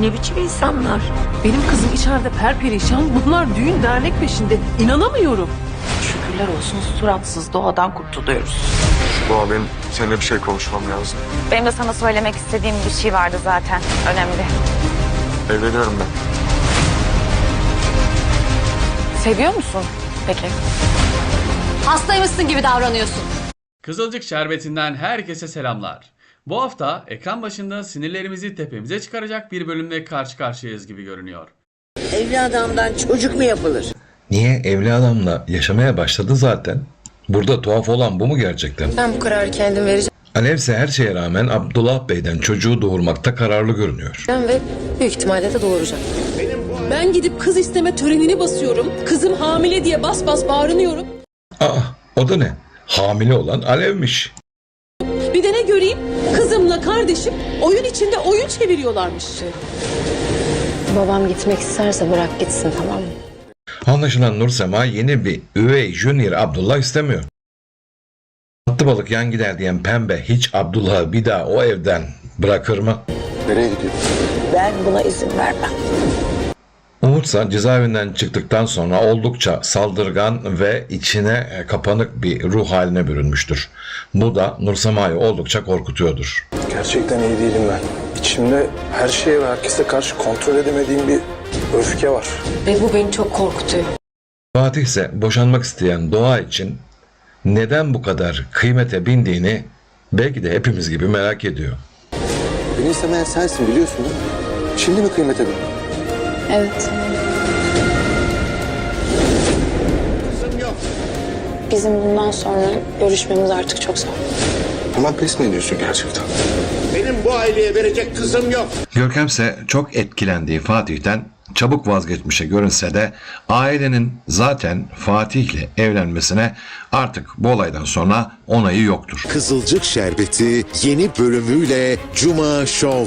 Ne biçim insanlar? Benim kızım içeride perperişan. Bunlar düğün dernek peşinde. İnanamıyorum. Şükürler olsun suratsız doğadan kurtuluyoruz. Doğa benim seninle bir şey konuşmam lazım. Benim de sana söylemek istediğim bir şey vardı zaten. Önemli. Evleniyorum ben. Seviyor musun peki? Hastaymışsın gibi davranıyorsun. Kızılcık Şerbeti'nden herkese selamlar. Bu hafta ekran başında sinirlerimizi tepemize çıkaracak bir bölümle karşı karşıyayız gibi görünüyor. Evli adamdan çocuk mu yapılır? Niye evli adamla yaşamaya başladı zaten? Burada tuhaf olan bu mu gerçekten? Ben bu kararı kendim vereceğim Alev ise her şeye rağmen Abdullah Bey'den çocuğu doğurmakta kararlı görünüyor. ve büyük ihtimalle de doğuracağım. Ben gidip kız isteme törenini basıyorum. Kızım hamile diye bas bas bağırınıyorum. Aa o da ne? Hamile olan Alev'miş. Bir de ne göreyim? Kızımla kardeşim oyun içinde oyun çeviriyorlarmış. Babam gitmek isterse bırak gitsin tamam mı? Anlaşılan Nursema yeni bir üvey junior Abdullah istemiyor. Attı balık yan gider diyen pembe hiç Abdullah'ı bir daha o evden bırakır mı? Nereye gidiyor? Ben buna izin vermem. Umutsa cezaevinden çıktıktan sonra oldukça saldırgan ve içine e, kapanık bir ruh haline bürünmüştür. Bu da Nursema'yı oldukça korkutuyordur. Gerçekten iyi değilim ben. İçimde her şeye ve herkese karşı kontrol edemediğim bir öfke var. Ve bu beni çok korkutuyor. Fatih ise boşanmak isteyen Doğa için neden bu kadar kıymete bindiğini belki de hepimiz gibi merak ediyor. Beni istemeyen sensin biliyorsun değil mi? Şimdi mi kıymete bindin? Evet. Bizim bundan sonra görüşmemiz artık çok zor. Hemen pes mi ediyorsun gerçekten? Benim bu aileye verecek kızım yok. Görkem ise çok etkilendiği Fatih'ten çabuk vazgeçmişe görünse de ailenin zaten Fatih'le evlenmesine artık bu olaydan sonra onayı yoktur. Kızılcık Şerbeti yeni bölümüyle Cuma Show